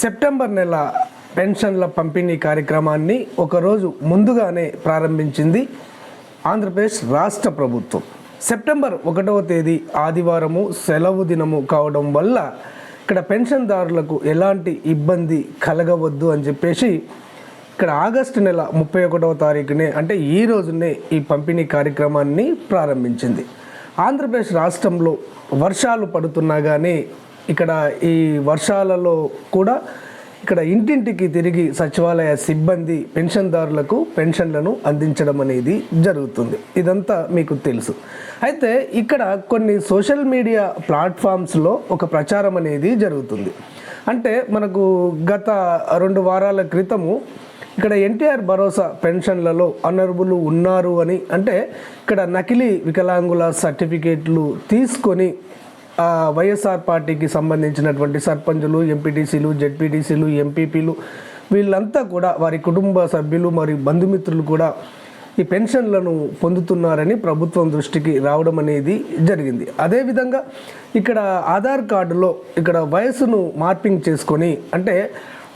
September నెల పెన్షన్ల పంపిణీ కార్యక్రమాన్ని ఒకరోజు ముందుగానే ప్రారంభించింది ఆంధ్రప్రదేశ్ రాష్ట్ర ప్రభుత్వం. సెప్టెంబర్ ఒకటవ తేదీ ఆదివారము సెలవు దినము కావడం వల్ల ఇక్కడ పెన్షన్దారులకు ఎలాంటి ఇబ్బంది కలగవద్దు అని చెప్పేసి ఇక్కడ ఆగస్టు నెల ముప్పై ఒకటవ తారీఖునే అంటే ఈ రోజునే ఈ పంపిణీ కార్యక్రమాన్ని ప్రారంభించింది. ఆంధ్రప్రదేశ్ రాష్ట్రంలో వర్షాలు పడుతున్నా కానీ ఇక్కడ ఈ వర్షాలలో కూడా ఇక్కడ ఇంటింటికి తిరిగి సచివాలయ సిబ్బంది పెన్షన్దారులకు పెన్షన్లను అందించడం అనేది జరుగుతుంది. ఇదంతా మీకు తెలుసు. అయితే ఇక్కడ కొన్ని సోషల్ మీడియా ప్లాట్ఫామ్స్లో ఒక ప్రచారం అనేది జరుగుతుంది. అంటే మనకు గత రెండు వారాల క్రితము ఇక్కడ ఎన్టీఆర్ భరోసా పెన్షన్లలో అనర్బులు ఉన్నారు అని అంటే ఇక్కడ నకిలీ వికలాంగుల సర్టిఫికేట్లు తీసుకొని వైఎస్ఆర్ పార్టీకి సంబంధించినటువంటి సర్పంచులు ఎంపీటీసీలు జెడ్పీటీసీలు ఎంపీపీలు వీళ్ళంతా కూడా వారి కుటుంబ సభ్యులు మరియు బంధుమిత్రులు కూడా ఈ పెన్షన్లను పొందుతున్నారని ప్రభుత్వం దృష్టికి రావడం అనేది జరిగింది. అదేవిధంగా ఇక్కడ ఆధార్ కార్డులో ఇక్కడ వయసును మార్పింగ్ చేసుకొని అంటే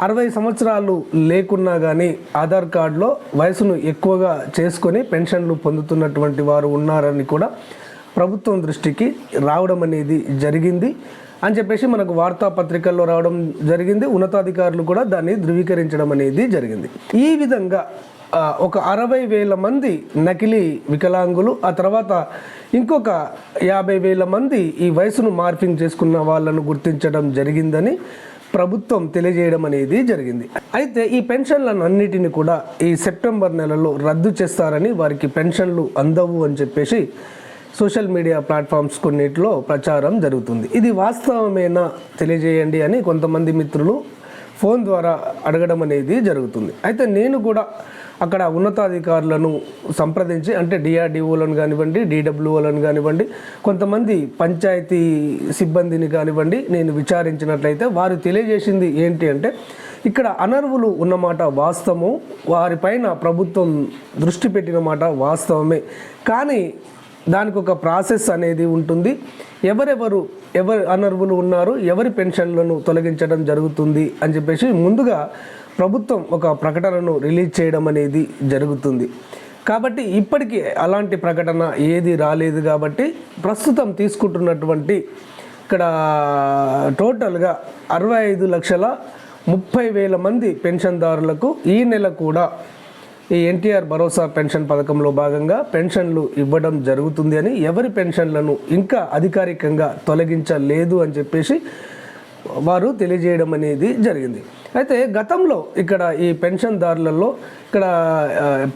అరవై సంవత్సరాలు లేకున్నా కానీ ఆధార్ కార్డులో వయసును ఎక్కువగా చేసుకొని పెన్షన్లు పొందుతున్నటువంటి వారు ఉన్నారని కూడా ప్రభుత్వం దృష్టికి రావడం అనేది జరిగింది అని చెప్పేసి మనకు వార్తాపత్రికల్లో రావడం జరిగింది. ఉన్నతాధికారులు కూడా దాన్ని ధృవీకరించడం అనేది జరిగింది. ఈ విధంగా ఒక అరవై వేల మంది నకిలీ వికలాంగులు ఆ తర్వాత ఇంకొక యాభై వేల మంది ఈ వయసును మార్పింగ్ చేసుకున్న వాళ్ళను గుర్తించడం జరిగిందని ప్రభుత్వం తెలియజేయడం అనేది జరిగింది. అయితే ఈ పెన్షన్లను అన్నిటిని కూడా ఈ సెప్టెంబర్ నెలలో రద్దు చేస్తారని వారికి పెన్షన్లు అందవు అని చెప్పేసి సోషల్ మీడియా ప్లాట్ఫామ్స్ కొన్నిటిలో ప్రచారం జరుగుతుంది. ఇది వాస్తవమేనా తెలియజేయండి అని కొంతమంది మిత్రులు ఫోన్ ద్వారా అడగడం అనేది జరుగుతుంది. అయితే నేను కూడా అక్కడ ఉన్నతాధికారులను సంప్రదించి అంటే డిఆర్డిఓలను కానివ్వండి డిడబ్ల్యూఓలను కానివ్వండి కొంతమంది పంచాయతీ సిబ్బందిని కానివ్వండి నేను విచారించినట్లయితే వారు తెలియజేసింది ఏంటి అంటే ఇక్కడ అనర్వులు ఉన్నమాట వాస్తవము వారిపైన ప్రభుత్వం దృష్టి పెట్టిన మాట వాస్తవమే. కానీ దానికి ఒక ప్రాసెస్ అనేది ఉంటుంది. ఎవరెవరు ఎవరు అనర్వులు ఉన్నారు ఎవరి పెన్షన్లను తొలగించడం జరుగుతుంది అని చెప్పేసి ముందుగా ప్రభుత్వం ఒక ప్రకటనను రిలీజ్ చేయడం అనేది జరుగుతుంది. కాబట్టి ఇప్పటికీ అలాంటి ప్రకటన ఏది రాలేదు కాబట్టి ప్రస్తుతం తీసుకుంటున్నటువంటి ఇక్కడ టోటల్గా అరవై ఐదు లక్షల ముప్పై వేల మంది పెన్షన్దారులకు ఈ నెల కూడా ఈ ఎన్టీఆర్ భరోసా పెన్షన్ పథకంలో భాగంగా పెన్షన్లు ఇవ్వడం జరుగుతుంది అని ఎవరి పెన్షన్లను ఇంకా అధికారికంగా తొలగించలేదు అని చెప్పేసి వారు తెలియజేయడం అనేది జరిగింది. అయితే గతంలో ఇక్కడ ఈ పెన్షన్దారులలో ఇక్కడ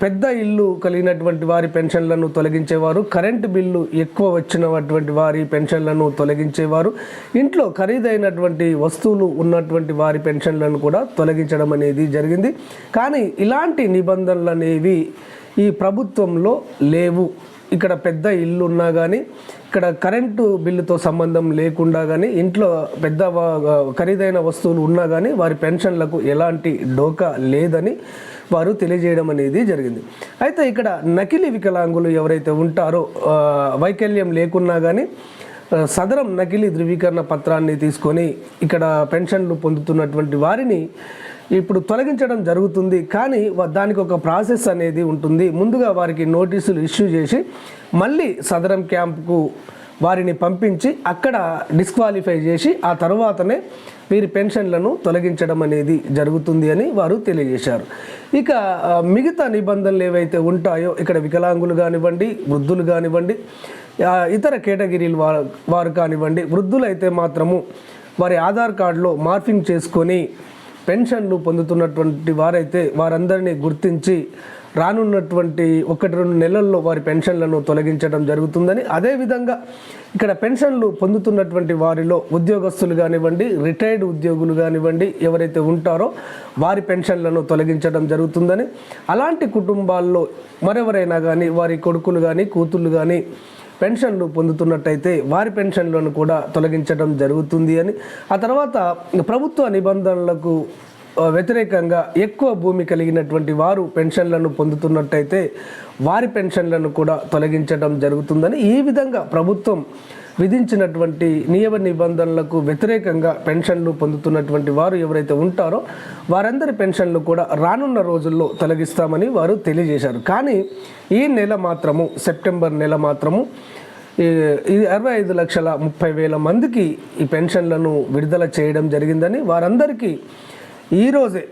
పెద్ద ఇల్లు కలిగినటువంటి వారి పెన్షన్లను తొలగించేవారు కరెంటు బిల్లు ఎక్కువ వచ్చినటువంటి వారి పెన్షన్లను తొలగించేవారు ఇంట్లో ఖరీదైనటువంటి వస్తువులు ఉన్నటువంటి వారి పెన్షన్లను కూడా తొలగించడం అనేది జరిగింది. కానీ ఇలాంటి నిబంధనలు అనేవి ఈ ప్రభుత్వంలో లేవు. ఇక్కడ పెద్ద ఇల్లు ఉన్నా కానీ ఇక్కడ కరెంటు బిల్లుతో సంబంధం లేకుండా కానీ ఇంట్లో పెద్ద ఖరీదైన వస్తువులు ఉన్నా కానీ వారి పెన్షన్లకు ఎలాంటి డోకా లేదని వారు తెలియజేయడం అనేది జరిగింది. అయితే ఇక్కడ నకిలీ వికలాంగులు ఎవరైతే ఉంటారో వైకల్యం లేకున్నా కానీ సదరం నకిలీ ధృవీకరణ పత్రాన్ని తీసుకొని ఇక్కడ పెన్షన్లు పొందుతున్నటువంటి వారిని ఇప్పుడు తొలగించడం జరుగుతుంది కానీ దానికి ఒక ప్రాసెస్ అనేది ఉంటుంది. ముందుగా వారికి నోటీసులు ఇష్యూ చేసి మళ్ళీ సదరం క్యాంప్కు వారిని పంపించి అక్కడ డిస్క్వాలిఫై చేసి ఆ తర్వాతనే వీరి పెన్షన్లను తొలగించడం అనేది జరుగుతుంది అని వారు తెలియజేశారు. ఇక మిగతా నిబంధనలు ఏవైతే ఉంటాయో ఇక్కడ వికలాంగులు కానివ్వండి వృద్ధులు కానివ్వండి ఇతర కేటగిరీలు వారు వారు కానివ్వండి వృద్ధులైతే మాత్రము వారి ఆధార్ కార్డులో మార్ఫింగ్ చేసుకొని పెన్షన్లు పొందుతున్నటువంటి వారైతే వారందరినీ గుర్తించి రానున్నటువంటి ఒకటి రెండు నెలల్లో వారి పెన్షన్లను తొలగించడం జరుగుతుందని అదేవిధంగా ఇక్కడ పెన్షన్లు పొందుతున్నటువంటి వారిలో ఉద్యోగస్తులు కానివ్వండి రిటైర్డ్ ఉద్యోగులు కానివ్వండి ఎవరైతే ఉంటారో వారి పెన్షన్లను తొలగించడం జరుగుతుందని అలాంటి కుటుంబాల్లో మరెవరైనా కానీ వారి కొడుకులు కానీ కూతుళ్ళు కానీ పెన్షన్లు పొందుతున్నట్టయితే వారి పెన్షన్లను కూడా తొలగించడం జరుగుతుంది అని. ఆ తర్వాత ప్రభుత్వ నిబంధనలకు వ్యతిరేకంగా ఎక్కువ భూమి కలిగినటువంటి వారు పెన్షన్లను పొందుతున్నట్టయితే వారి పెన్షన్లను కూడా తొలగించడం జరుగుతుందని ఈ విధంగా ప్రభుత్వం విధించినటువంటి నియమ నిబంధనలకు వ్యతిరేకంగా పెన్షన్లు పొందుతున్నటువంటి వారు ఎవరైతే ఉంటారో వారందరి పెన్షన్లు కూడా రానున్న రోజుల్లో తొలగిస్తామని వారు తెలియజేశారు. కానీ ఈ నెల మాత్రము సెప్టెంబర్ నెల మాత్రము ఈ ఇది అరవై ఐదు లక్షల ముప్పై వేల మందికి ఈ పెన్షన్లను విడుదల చేయడం జరిగిందని వారందరికీ ఈరోజే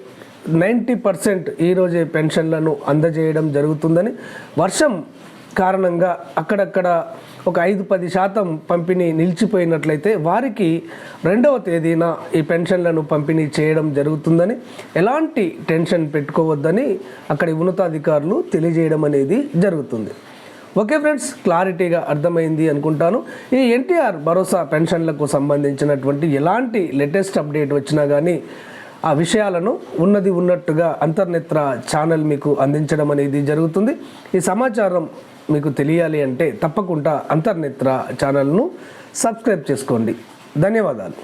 నైంటీ పర్సెంట్ ఈరోజే పెన్షన్లను అందజేయడం జరుగుతుందని వర్షం కారణంగా అక్కడక్కడ ఒక ఐదు పది శాతం పంపిణీ నిలిచిపోయినట్లయితే వారికి రెండవ తేదీన ఈ పెన్షన్లను పంపిణీ చేయడం జరుగుతుందని ఎలాంటి టెన్షన్ పెట్టుకోవద్దని అక్కడి ఉన్నతాధికారులు తెలియజేయడం అనేది జరుగుతుంది. ఓకే ఫ్రెండ్స్ క్లారిటీగా అర్థమైంది అనుకుంటాను. ఈ ఎన్టీఆర్ భరోసా పెన్షన్లకు సంబంధించినటువంటి ఎలాంటి లేటెస్ట్ అప్డేట్ వచ్చినా కానీ ఆ విషయాలను ఉన్నది ఉన్నట్టుగా అంతర్నేత్ర ఛానల్ మీకు అందించడం అనేది జరుగుతుంది. ఈ సమాచారం మీకు తెలియాలి అంటే తప్పకుండా అంతర్నేత్ర ఛానల్ను సబ్స్క్రైబ్ చేసుకోండి. ధన్యవాదాలు.